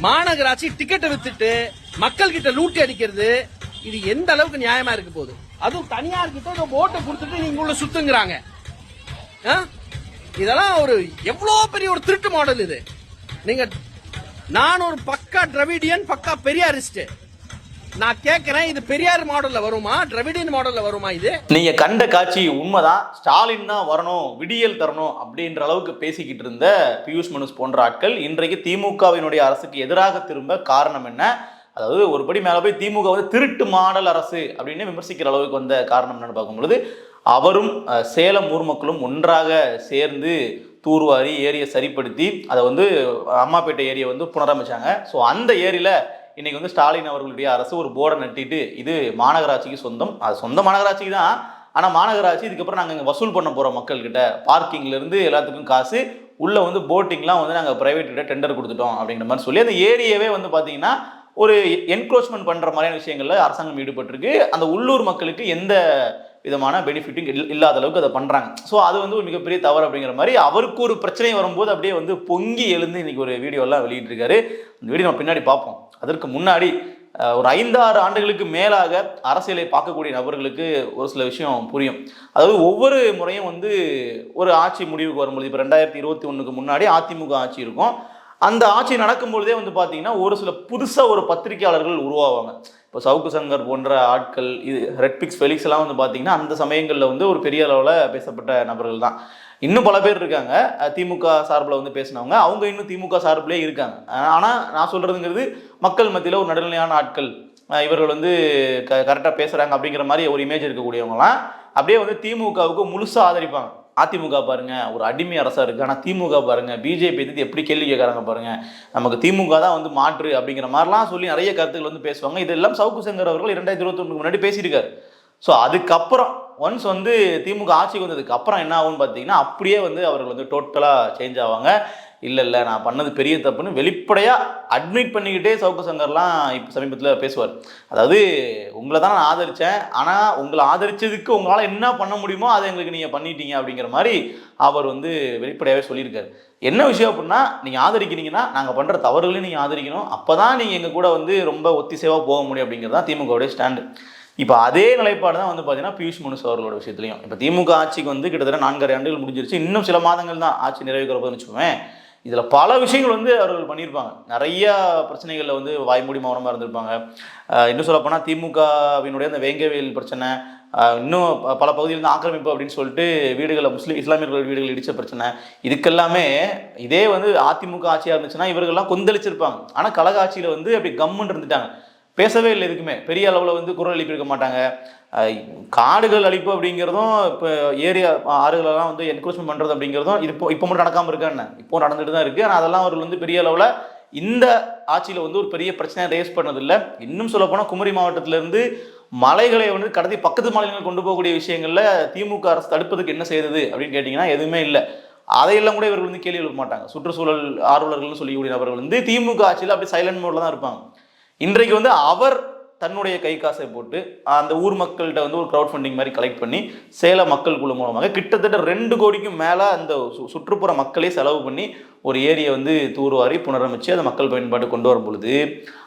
மாநகராட்சி டிக்கெட்டை வித்துட்டு மக்கள் கிட்ட லூட்டி அடிக்கிறது இது எந்த அளவுக்கு நியாயமா இருக்க போகுது? அதுவும் தனியார் கிட்ட ஓட்டை கொடுத்துட்டு நீங்க உள்ள சுத்துங்கிறாங்க. ஆ? இதெல்லாம் ஒரு எவ்வளவு பெரிய ஒரு திருட்டு மாடல் இது. நீங்க நான் ஒரு பக்கா டிரவிடியன் பக்கா பெரியாரிஸ்ட் நான் கேட்கிறேன் இது பெரியார் மாடல்ல வருமா? டிராவிடியன் மாடல்ல வருமா இது? நீங்க கண்ட காட்சி உண்மைதான். ஸ்டாலின் தான் வரணும் விடியல் தரணும் அப்படின்ற அளவுக்கு பேசிக்கிட்டு இருந்த பியூஷ் மனுஷ் போன்ற ஆட்கள் இன்றைக்கு திமுகவினுடைய அரசுக்கு எதிராக திரும்ப காரணம் என்ன? அதாவது ஒருபடி மேலே மேல போய் திமுக வந்து திருட்டு மாடல் அரசு அப்படின்னு விமர்சிக்கிற அளவுக்கு வந்த காரணம் என்னன்னு பார்க்கும்பொழுது அவரும் சேலம் ஊர் மக்களும் ஒன்றாக சேர்ந்து தூர்வாரி ஏரியை சரிப்படுத்தி அதை வந்து அம்மாப்பேட்டை ஏரியை வந்து புனரமைச்சாங்க. ஸோ அந்த ஏரியில இன்னைக்கு வந்து ஸ்டாலின் அவர்களுடைய அரசு ஒரு போர்டை நட்டிட்டு இது மாநகராட்சிக்கு சொந்தம். அது சொந்த மாநகராட்சிக்கு தான். ஆனால் மாநகராட்சி இதுக்கப்புறம் நாங்கள் இங்கே வசூல் பண்ண போகிறோம் மக்கள்கிட்ட. பார்க்கிங்லேருந்து எல்லாத்துக்கும் காசு. உள்ளே வந்து போட்டிங்லாம் வந்து நாங்கள் ப்ரைவேட் டெண்டர் கொடுத்துட்டோம் அப்படிங்கிற மாதிரி சொல்லி அந்த ஏரியாவே வந்து பார்த்தீங்கன்னா ஒரு என்க்ரோச்மெண்ட் பண்ணுற மாதிரியான விஷயங்களில் அரசாங்கம் ஈடுபட்டிருக்கு. அந்த உள்ளூர் மக்களுக்கு எந்த விதமான பெனிஃபிட்டும் இல்லாத அளவுக்கு அதை பண்ணுறாங்க ஸோ அது வந்து ஒரு மிகப்பெரிய தவறு அப்படிங்கிற மாதிரி அவருக்கு ஒரு பிரச்சனை வரும்போது அப்படியே வந்து பொங்கி எழுந்து இன்னைக்கு ஒரு வீடியோலாம் வெளியிட்டிருக்காரு. அந்த வீடியோ நம்ம பின்னாடி பார்ப்போம். அதற்கு முன்னாடி ஒரு ஐந்தாறு ஆண்டுகளுக்கு மேலாக அரசியலை பார்க்கக்கூடிய நபர்களுக்கு ஒரு சில விஷயம் புரியும். அதாவது ஒவ்வொரு முறையும் வந்து ஒரு ஆட்சி முடிவுக்கு வரும்பொழுது இப்போ ரெண்டாயிரத்தி இருபத்தி ஒன்றுக்கு முன்னாடி அதிமுக ஆட்சி இருக்கும். அந்த ஆட்சி நடக்கும்பொழுதே வந்து பார்த்தீங்கன்னா ஒரு சில புதுசாக ஒரு பத்திரிகையாளர்கள் உருவாவாங்க. இப்போ சவுக்கு சங்கர் போன்ற ஆட்கள் இது ரெட்பிக்ஸ் ஃபெலிக்ஸ் எல்லாம் வந்து பார்த்தீங்கன்னா அந்த சமயங்களில் வந்து ஒரு பெரிய அளவில் பேசப்பட்ட நபர்கள் தான். இன்னும் பல பேர் இருக்காங்க. திமுக சார்பில் வந்து பேசினவங்க. அவங்க இன்னும் திமுக சார்பிலே இருக்காங்க. ஆனால் நான் சொல்கிறதுங்கிறது மக்கள் மத்தியில் ஒரு நடுநிலையான ஆட்கள். இவர்கள் வந்து க கரெக்டாக பேசுகிறாங்க அப்படிங்கிற மாதிரி ஒரு இமேஜ் இருக்கக்கூடியவங்களாம் அப்படியே வந்து திமுகவுக்கு முழுசாக ஆதரிப்பாங்க. அதிமுக பாருங்க ஒரு அடிமை அரசா இருக்கு. ஆனால் திமுக பாருங்க பிஜேபி எதிர்த்து எப்படி கேள்வி கேட்கறாங்க பாருங்க. நமக்கு திமுக தான் வந்து மாற்று அப்படிங்கிற மாதிரிலாம் சொல்லி நிறைய கருத்துக்கள் வந்து பேசுவாங்க. இதெல்லாம் சவுக்கு சங்கர் அவர்கள் இரண்டாயிரத்தி இருபத்தி முன்னாடி பேசியிருக்காரு. ஸோ அதுக்கப்புறம் ஒன்ஸ் வந்து திமுக ஆட்சிக்கு வந்ததுக்கு அப்புறம் என்ன ஆகும்னு பார்த்தீங்கன்னா அப்படியே வந்து அவர்கள் வந்து டோட்டலாக சேஞ்ச் ஆவாங்க. இல்லை இல்லை நான் பண்ணது பெரிய தப்புன்னு வெளிப்படையாக அட்மிட் பண்ணிக்கிட்டே சவுக்கு சங்கர்லாம் இப்போ சமீபத்தில் பேசுவார். அதாவது உங்களை தான் நான் ஆதரித்தேன் ஆனால் உங்களை ஆதரித்ததுக்கு உங்களால் என்ன பண்ண முடியுமோ அதை எங்களுக்கு நீங்கள் பண்ணிட்டீங்க அப்படிங்கிற மாதிரி அவர் வந்து வெளிப்படையாகவே சொல்லியிருக்காரு. என்ன விஷயம் அப்படின்னா நீங்கள் ஆதரிக்கிறீங்கன்னா நாங்கள் பண்ணுற தவறுகளையும் நீங்கள் ஆதரிக்கணும். அப்போ தான் நீங்கள் எங்கள் கூட வந்து ரொம்ப ஒத்திசைவாக போக முடியும் அப்படிங்கிறது தான் திமுகவுடைய ஸ்டாண்டு இப்போ அதே நிலைப்பாடு தான் வந்து பார்த்தீங்கன்னா பியூஷ் மனுஷ் அவர்களோட விஷயத்துலையும். இப்போ திமுக ஆட்சிக்கு வந்து கிட்டத்தட்ட நான்கரை ஆண்டுகள் முடிஞ்சிருச்சு. இன்னும் சில மாதங்கள் தான் ஆட்சி நிறைவேற்ற போதுன்னு வச்சுக்கோங்க இதில் பல விஷயங்கள் வந்து அவர்கள் பண்ணியிருப்பாங்க. நிறைய பிரச்சனைகளில் வந்து வாய்மூடி மௌனமாக இருந்திருப்பாங்க. இன்னும் சொல்லப்போனால் திமுகவினுடைய அந்த வேங்கவேல் பிரச்சனை இன்னும் ப- பல பகுதியில் வந்து ஆக்கிரமிப்பு அப்படின்னு சொல்லிட்டு வீடுகளை முஸ்லீம் இஸ்லாமியர்கள் வீடுகள் இடித்த பிரச்சனை. இதுக்கெல்லாமே இதே வந்து அதிமுக ஆட்சியாக இருந்துச்சுன்னா இவர்கள்லாம் கொந்தளிச்சிருப்பாங்க. ஆனால் கழக ஆட்சியில் வந்து அப்படி கம்முன்னு இருந்துட்டாங்க. பேசவே இல்லை எதுக்குமே. பெரிய அளவில் வந்து குரல் எழுப்பியிருக்க மாட்டாங்க. காடுகள் அழிப்பு அப்படிங்கிறதும் இப்போ ஏரியா ஆறுகளெல்லாம் வந்து என்க்ரோச்மெண்ட் பண்ணுறது அப்படிங்கிறதும் இது இப்போ இப்போ மட்டும் நடக்காமல் இருக்கா என்ன? இப்போ நடந்துட்டு தான் இருக்குது ஆனால் அதெல்லாம் அவர்கள் வந்து பெரிய அளவில் இந்த ஆட்சியில் வந்து ஒரு பெரிய பிரச்சனையை ரேஸ் பண்ணதில்லை. இன்னும் சொல்லப்போனால் குமரி மாவட்டத்திலேருந்து மலைகளை வந்து கடத்தி பக்கத்து மாநிலங்கள் கொண்டு போகக்கூடிய விஷயங்களில் திமுக அரசு தடுப்பதுக்கு என்ன செய்தது அப்படின்னு கேட்டிங்கன்னா எதுவுமே இல்லை. அதையெல்லாம் கூட இவர்கள் வந்து கேள்வி எழுப்ப மாட்டாங்க. சுற்றுச்சூழல் ஆர்வலர்கள்னு சொல்லிக்கூடிய நபர்கள் வந்து திமுக ஆட்சியில் அப்படி சைலண்ட் மோடில் தான் இருப்பாங்க. இன்றைக்கு வந்து அவர் தன்னுடைய கை காசை போட்டு அந்த ஊர் மக்கள்கிட்ட வந்து ஒரு க்ரௌட் ஃபண்டிங் மாதிரி கலெக்ட் பண்ணி சேல மக்கள் குழு மூலமாக கிட்டத்தட்ட ரெண்டு கோடிக்கும் மேலே அந்த சு- சுற்றுப்புற மக்களே செலவு பண்ணி ஒரு ஏரியை வந்து தூர்வாரி புனரமைச்சு அதை மக்கள் பயன்பாட்டு கொண்டு வரும் பொழுது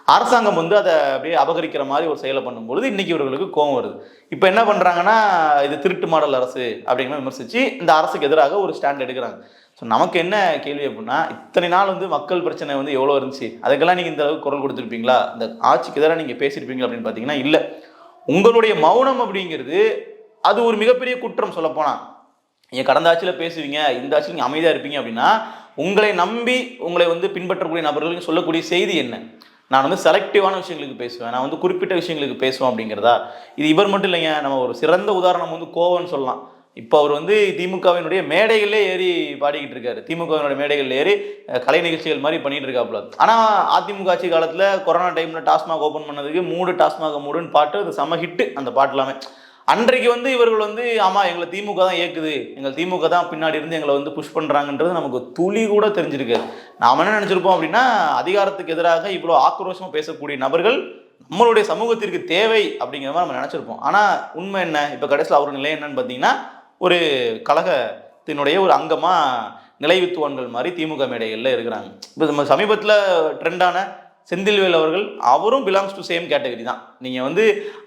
அரசாங்கம் வந்து அதை அப்படியே அபகரிக்கிற மாதிரி ஒரு செயலை பண்ணும் பொழுது இன்னைக்கு இவர்களுக்கு கோவம் வருது. இப்போ என்ன பண்ணுறாங்கன்னா இது திருட்டு மாடல் அரசு அப்படிங்கிற மாதிரி விமர்சித்து இந்த அரசுக்கு எதிராக ஒரு ஸ்டாண்ட் எடுக்கிறாங்க. ஸோ நமக்கு என்ன கேள்வி அப்படின்னா இத்தனை நாள் வந்து மக்கள் பிரச்சனை வந்து எவ்வளோ இருந்துச்சு? அதுக்கெல்லாம் நீங்கள் இந்த அளவுக்கு குரல் கொடுத்துருப்பீங்களா? இந்த ஆட்சிக்கு எதிராக நீங்கள் பேசியிருப்பீங்களா அப்படின்னு பார்த்தீங்கன்னா இல்லை. உங்களுடைய மௌனம் அப்படிங்கிறது அது ஒரு மிகப்பெரிய குற்றம் சொல்லப்போனால் நீங்கள் கடந்த ஆட்சியில் பேசுவீங்க இந்த ஆட்சியில் நீங்கள் அமைதியாக இருப்பீங்க அப்படின்னா உங்களை நம்பி உங்களை வந்து பின்பற்றக்கூடிய நபர்களுக்கு சொல்லக்கூடிய செய்தி என்ன? நான் வந்து செலக்டிவான விஷயங்களுக்கு பேசுவேன் நான் வந்து குறிப்பிட்ட விஷயங்களுக்கு பேசுவேன் அப்படிங்கிறதா? இது இவர் மட்டும் இல்லைங்க நம்ம ஒரு சிறந்த உதாரணம் வந்து கோவம்னு சொல்லலாம். இப்போ அவர் வந்து திமுகவினுடைய மேடைகளிலே ஏறி பாடிக்கிட்டு இருக்காரு. திமுகவினுடைய மேடைகளில் ஏறி கலை நிகழ்ச்சிகள் மாதிரி பண்ணிட்டு இருக்காப்புல. ஆனால் அதிமுக ஆட்சி காலத்தில் கொரோனா டைமில் டாஸ்மாக் ஓப்பன் பண்ணதுக்கு மூடு டாஸ்மாக மூடுன்னு பாட்டு அது செம ஹிட்டு அந்த பாட்டுலாமே அன்றைக்கு வந்து இவர்கள் வந்து ஆமாம் எங்களை திமுக தான் இயக்குது எங்கள் திமுக தான் பின்னாடி இருந்து எங்களை வந்து புஷ் பண்ணுறாங்கன்றது நமக்கு துளி கூட தெரிஞ்சிருக்காது நாம் என்ன நினச்சிருப்போம் அப்படின்னா அதிகாரத்துக்கு எதிராக இவ்வளோ ஆக்ரோஷமாக பேசக்கூடிய நபர்கள் நம்மளுடைய சமூகத்திற்கு தேவை அப்படிங்கிற மாதிரி நம்ம நினச்சிருப்போம். ஆனால் உண்மை என்ன? இப்போ கடைசியில் அவர் நிலை என்னன்னு பார்த்தீங்கன்னா ஒரு கழகத்தினுடைய ஒரு அங்கமாக நிலைவித்துவான்கள் மாதிரி திமுக மேடைகளில் இருக்கிறாங்க. இப்போ நம்ம சமீபத்தில் ட்ரெண்டான செந்தில்வேல் அவர்கள் அவரும் பிலாங்ஸ் டு சேம் கேட்டகரி தான். நீங்கள் வந்து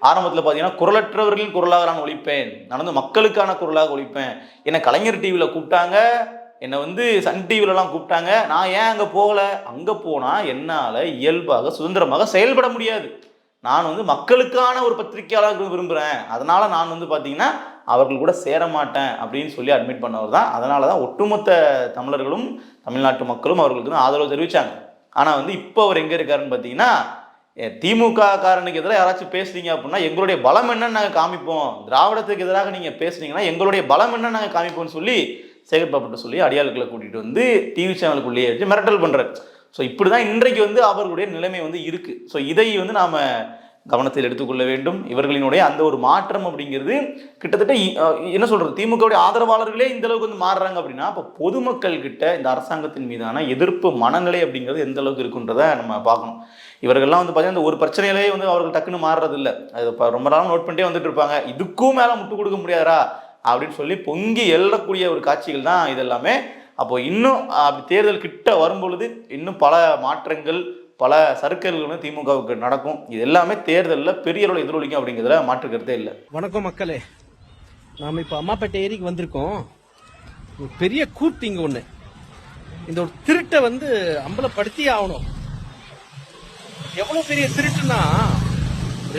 ஆரம்பத்தில் பார்த்தீங்கன்னா குரலற்றவர்களின் குரலாக நான் ஒழிப்பேன் நான் வந்து மக்களுக்கான குரலாக ஒழிப்பேன் என்னை கலைஞர் டிவியில் கூப்பிட்டாங்க என்னை வந்து சன் டிவிலலாம் கூப்பிட்டாங்க நான் ஏன் அங்கே போகலை? அங்கே போனால் என்னால் இயல்பாக சுதந்திரமாக செயல்பட முடியாது. நான் வந்து மக்களுக்கான ஒரு பத்திரிகையாளர் விரும்புகிறேன் அதனால் நான் வந்து பார்த்தீங்கன்னா அவர்கள் கூட சேர மாட்டேன் அப்படின்னு சொல்லி அட்மிட் பண்ணவர் தான். அதனால தான் ஒட்டுமொத்த தமிழர்களும் தமிழ்நாட்டு மக்களும் அவர்களுக்கு தான் ஆதரவு தெரிவித்தாங்க ஆனால் வந்து இப்போ அவர் எங்கே இருக்காருன்னு பார்த்தீங்கன்னா திமுக காரனுக்கு எதிராக யாராச்சும் பேசுறீங்க அப்படின்னா எங்களுடைய பலம் என்னன்னு நாங்கள் காமிப்போம். திராவிடத்துக்கு எதிராக நீங்கள் பேசுனீங்கன்னா எங்களுடைய பலம் என்னன்னு நாங்கள் காமிப்போம்னு சொல்லி சேகர் பாப்பட்ட சொல்லி அடியாளுக்களை கூட்டிகிட்டு வந்து டிவி சேனலுக்குள்ளேயே வச்சு மிரட்டல் பண்ணுறாரு ஸோ இப்படி தான் இன்றைக்கு வந்து அவர்களுடைய நிலைமை வந்து இருக்குது ஸோ இதை வந்து நாம் கவனத்தில் எடுத்துக்கொள்ள வேண்டும். இவர்களினுடைய அந்த ஒரு மாற்றம் அப்படிங்கிறது கிட்டத்தட்ட என்ன சொல்றது? திமுகவுடைய ஆதரவாளர்களே இந்த அளவுக்கு வந்து மாறுறாங்க அப்படின்னா அப்போ பொதுமக்கள் கிட்ட இந்த அரசாங்கத்தின் மீதான எதிர்ப்பு மனநிலை அப்படிங்கிறது எந்த அளவுக்கு இருக்குன்றத நம்ம பார்க்கணும். இவர்கள்லாம் வந்து பார்த்தீங்கன்னா இந்த ஒரு பிரச்சனையிலேயே வந்து அவர்கள் டக்குன்னு மாறுறது இல்லை அது இப்போ ரொம்ப நாளும் நோட் பண்ணிட்டே வந்துட்டு இருப்பாங்க. இதுக்கும் மேலே முட்டு கொடுக்க முடியாதா அப்படின்னு சொல்லி பொங்கி எழக்கூடிய ஒரு காட்சிகள் தான் இதெல்லாமே. அப்போ இன்னும் அப்படி தேர்தல் கிட்ட வரும்பொழுது இன்னும் பல மாற்றங்கள் பல சர்க்கரைகளும் திமுகவுக்கு நடக்கும். இது எல்லாமே தேர்தலில் பெரிய அளவில் எதிரொலிக்கும் அப்படிங்கிறதுல மாற்றுக்கிறதே இல்லை. வணக்கம் மக்களே. நாம் இப்போ அம்மாப்பேட்டை ஏரிக்கு வந்திருக்கோம். ஒரு பெரிய கூத்து இங்கே ஒன்று இந்த ஒரு திருட்டை வந்து அம்பலப்படுத்தி ஆகணும். எவ்வளோ பெரிய திருட்டுனா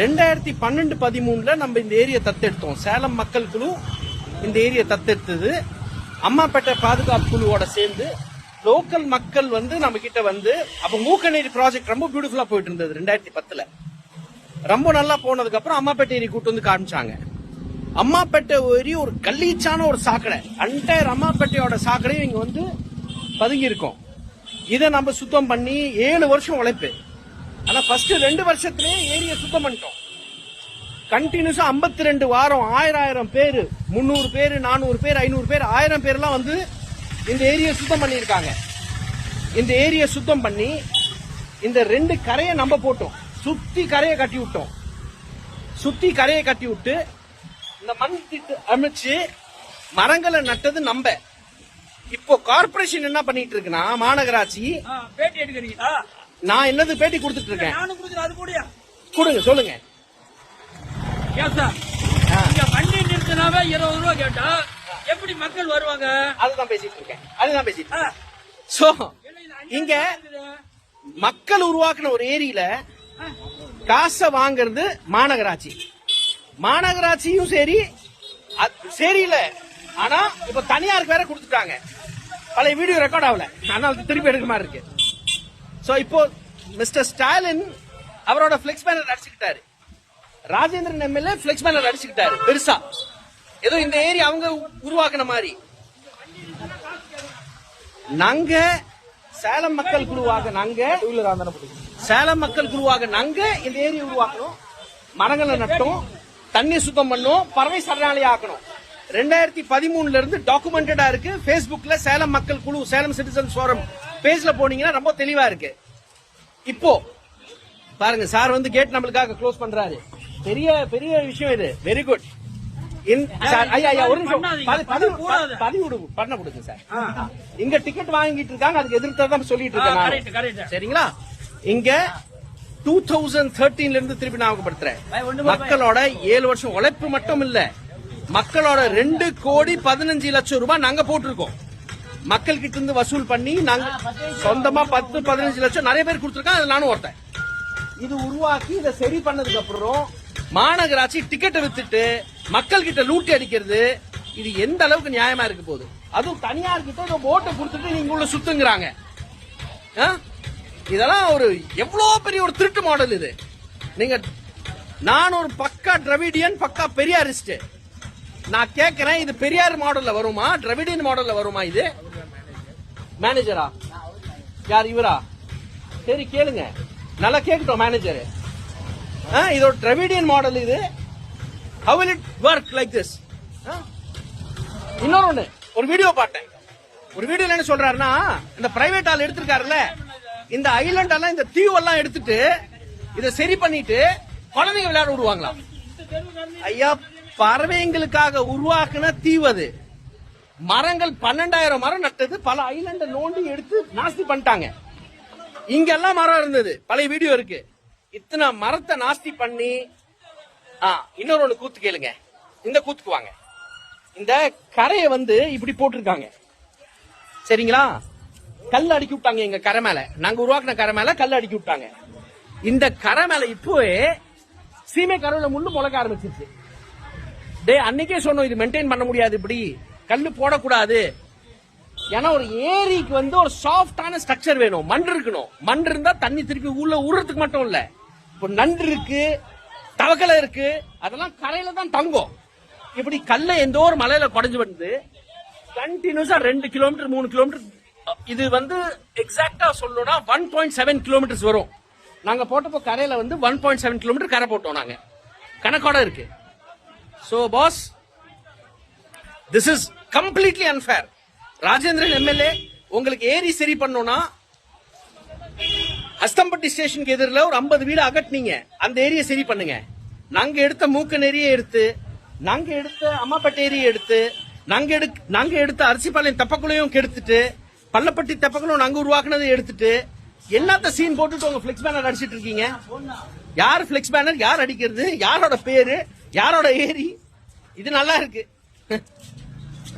ரெண்டாயிரத்தி பன்னெண்டு பதிமூணுல நம்ம இந்த ஏரியை தத்தெடுத்தோம். சேலம் மக்கள் குழு இந்த ஏரியை தத்தெடுத்தது. அம்மாப்பேட்டை பாதுகாப்பு குழுவோட சேர்ந்து லோக்கல் மக்கள் வந்து நம்ம கிட்ட வந்து அப்ப மூக்கநேரி ப்ராஜெக்ட் ரொம்ப பியூட்டிஃபுல்லா போயிட்டு இருந்தது ரெண்டாயிரத்தி பத்துல. ரொம்ப நல்லா போனதுக்கு அப்புறம் அம்மாப்பேட்டை ஏரி கூட்டு வந்து காமிச்சாங்க. அம்மாப்பேட்டை ஏரி ஒரு கல்லீச்சான ஒரு சாக்கடை. அன்டையர் அம்மாப்பேட்டையோட சாக்கடையும் இங்க வந்து பதுங்கி இருக்கும். இதை நம்ம சுத்தம் பண்ணி ஏழு வருஷம் உழைப்பு. ஆனா ஃபர்ஸ்ட் ரெண்டு வருஷத்துலயே ஏரியை சுத்தம் பண்ணிட்டோம். கண்டினியூஸா 52 ரெண்டு வாரம் ஆயிரம் ஆயிரம் பேர் முந்நூறு பேர் நானூறு பேர் ஐநூறு பேர் ஆயிரம் பேர்லாம் வந்து இந்த ஏரியை சுத்தம் பண்ணியிருக்காங்க. இந்த ஏரியை சுத்தம் பண்ணி இந்த ரெண்டு கரையை நம்ம போட்டோம். சுத்தி கரையை கட்டி விட்டோம். சுத்தி கரையை கட்டி விட்டு இந்த மண் திட்டு அமைச்சு மரங்களை நட்டது நம்ம. இப்போ கார்ப்பரேஷன் என்ன பண்ணிட்டு இருக்குன்னா மாநகராட்சி பேட்டி எடுக்கிறீங்களா? நான் என்னது பேட்டி கொடுத்துட்டு இருக்கேன். கொடுங்க சொல்லுங்க. வண்டி நிறுத்தினாவே இருபது ரூபா கேட்டா எப்படி மக்கள் வருவாங்க? அதுதான் பேசிட்டு இருக்கேன். அதுதான் பேசிட்டு சோ இங்க. மக்கள் உருவாக்குன ஒரு ஏரியில காசை வாங்குறது மாநகராட்சி. மாநகராட்சியும் சரி அது சரியில்லை ஆனா இப்ப தனியாருக்கு வேற கொடுத்துட்டாங்க. பழைய வீடியோ ரெக்கார்ட் ஆகல. அதனால அது திருப்பி எடுக்க மாதிரி இருக்கு. சோ இப்போ மிஸ்டர் ஸ்டாலின் அவரோட பிளெக்ஸ் பேனர் அடிச்சுக்கிட்டாரு. ராஜேந்திரன் எம்எல்ஏ பிளெக்ஸ் பேனர் அடிச்சுக்கிட்டாரு. பெருசா. ஏதோ இந்த ஏரியா அவங்க உருவாக்குன மாதிரி. நாங்க சேலம் மக்கள் குழுவாக நாங்க சேலம் மக்கள் குழுவாக நாங்க இந்த ஏரியை உருவாக்கணும். மரங்களை நட்டோம். தண்ணி சுத்தம் பண்ணோம். பறவை சரணாலயம் ஆக்கணும். ரெண்டாயிரத்தி பதிமூணுல இருந்து டாக்குமெண்டடா இருக்கு. பேஸ்புக்ல சேலம் மக்கள் குழு சேலம் சிட்டிசன்ஸ் ஃபோரம் பேஜ்ல போனீங்கன்னா ரொம்ப தெளிவா இருக்கு. இப்போ பாருங்க சார் வந்து கேட் நம்மளுக்காக க்ளோஸ் பண்றாரு. பெரிய பெரிய விஷயம் இது. வெரி குட் இங்க டிக்கெட் வாங்கிட்டு இருக்காங்க அதுக்கு எதிர்த்து சொல்லிட்டு இருக்கேன். சரிங்களா? இங்க டூ தௌசண்ட் தேர்ட்டீன்ல இருந்து திருப்பி ஞாபகப்படுத்துறேன். மக்களோட ஏழு வருஷம் உழைப்பு மட்டும் இல்ல மக்களோட ரெண்டு கோடி பதினஞ்சு லட்சம் ரூபாய் நாங்க போட்டிருக்கோம். மக்கள் கிட்ட இருந்து வசூல் பண்ணி நாங்க சொந்தமா பத்து பதினஞ்சு லட்சம் நிறைய பேர் கொடுத்துருக்காங்க அதுல நானும் ஒருத்தன் இது உருவாக்கி இதை சரி பண்ணதுக்கு அப்புறம் மாநகராட்சி டிக்கெட்டை வித்துட்டு மக்கள் கிட்ட லூட்டி அடிக்கிறது இது எந்த அளவுக்கு நியாயமா இருக்க போகுது? அதுவும் தனியார் கிட்ட இந்த ஓட்டை கொடுத்துட்டு நீங்க உள்ள சுத்துங்கிறாங்க. ஆ? இதெல்லாம் ஒரு எவ்வளவு பெரிய ஒரு திருட்டு மாடல் இது. நீங்க நான் ஒரு பக்கா டிரவிடியன் பக்கா பெரியாரிஸ்ட் நான் கேட்கிறேன் இது பெரியார் மாடல்ல வருமா? டிரவிடியன் மாடல்ல வருமா இது? மேனேஜரா யார் இவரா? சரி கேளுங்க. நல்லா கேட்கட்டும் மேனேஜரு இதோட டிரவிடியன் மாடல் இது. How will it work like this இன்னொரு ஒண்ணு. ஒரு வீடியோ பார்த்தேன். ஒரு வீடியோல என்ன சொல்றாருன்னா இந்த பிரைவேட் ஆள் எடுத்திருக்காருல்ல இந்த ஐலண்ட் எல்லாம் இந்த தீவெல்லாம் எடுத்துட்டு இதை சரி பண்ணிட்டு குழந்தைங்க விளையாட விடுவாங்களாம். ஐயா பறவைங்களுக்காக உருவாக்குன தீவு அது. மரங்கள் பன்னெண்டாயிரம் மரம் நட்டது பல ஐலண்ட நோண்டி எடுத்து நாஸ்தி பண்ணிட்டாங்க. இங்கெல்லாம் மரம் இருந்தது. பழைய வீடியோ இருக்கு. இத்தனை மரத்தை நாஸ்தி பண்ணி ஆ இன்னொரு ஒண்ணு கூத்து கேளுங்க. இந்த கூத்துக்கு வாங்க. இந்த கரையை வந்து இப்படி போட்டிருக்காங்க. சரிங்களா? கல் அடுக்கி விட்டாங்க எங்க கரை மேல. நாங்க உருவாக்குன கரை மேல கல் அடுக்கி விட்டாங்க. இந்த கரை மேல இப்போவே சீமை கருவில முள்ளு முளைக்க ஆரம்பிச்சிருச்சு. டேய் அன்னைக்கே சொன்னோம் இது மெயின்டைன் பண்ண முடியாது இப்படி. கல்லு போடக்கூடாது. ஏன்னா ஒரு ஏரிக்கு வந்து ஒரு சாஃப்டான ஸ்ட்ரக்சர் வேணும். மண் இருக்கணும். மண் இருந்தா தண்ணி திருப்பி உள்ள ஊறதுக்கு மட்டும் இல்லை. இப்போ நண்டு இருக்கு தவக்கலை இருக்கு அதெல்லாம் கரையில தான் தங்கும். இப்படி கல்லை எந்த ஒரு மலையில குறைஞ்சு வந்து கண்டினியூஸா ரெண்டு கிலோமீட்டர் மூணு கிலோமீட்டர் இது வந்து எக்ஸாக்டா சொல்லணும்னா ஒன் பாயிண்ட் செவன் கிலோமீட்டர்ஸ் வரும். நாங்க போட்டப்போ கரையில வந்து ஒன் பாயிண்ட் செவன் கிலோமீட்டர் கரை போட்டோம் நாங்க. கணக்கோட இருக்கு. So boss this is completely unfair Rajendran MLA உங்களுக்கு ஏரி சரி பண்ணோம்னா அஸ்தம்பட்டி ஸ்டேஷனுக்கு எதிரில் ஒரு 50 வீடு அகட்டினீங்க. அந்த ஏரியை சரி பண்ணுங்க. நாங்க எடுத்த மூக்க நெறிய எடுத்து நாங்க எடுத்த அம்மாப்பேட்டை ஏரியை எடுத்து நாங்க எடு நாங்க எடுத்த அரிசிப்பாளையம் தெப்பக்குளையும் கெடுத்துட்டு பள்ளப்பட்டி தெப்பக்குளம் நாங்க உருவாக்குனதை எடுத்துட்டு எல்லாத்த சீன் போட்டுட்டு உங்க பிளெக்ஸ் பேனர் அடிச்சிட்டு இருக்கீங்க. யார் பிளெக்ஸ் பேனர் யார் அடிக்கிறது யாரோட பேரு யாரோட ஏரி? இது நல்லா இருக்கு.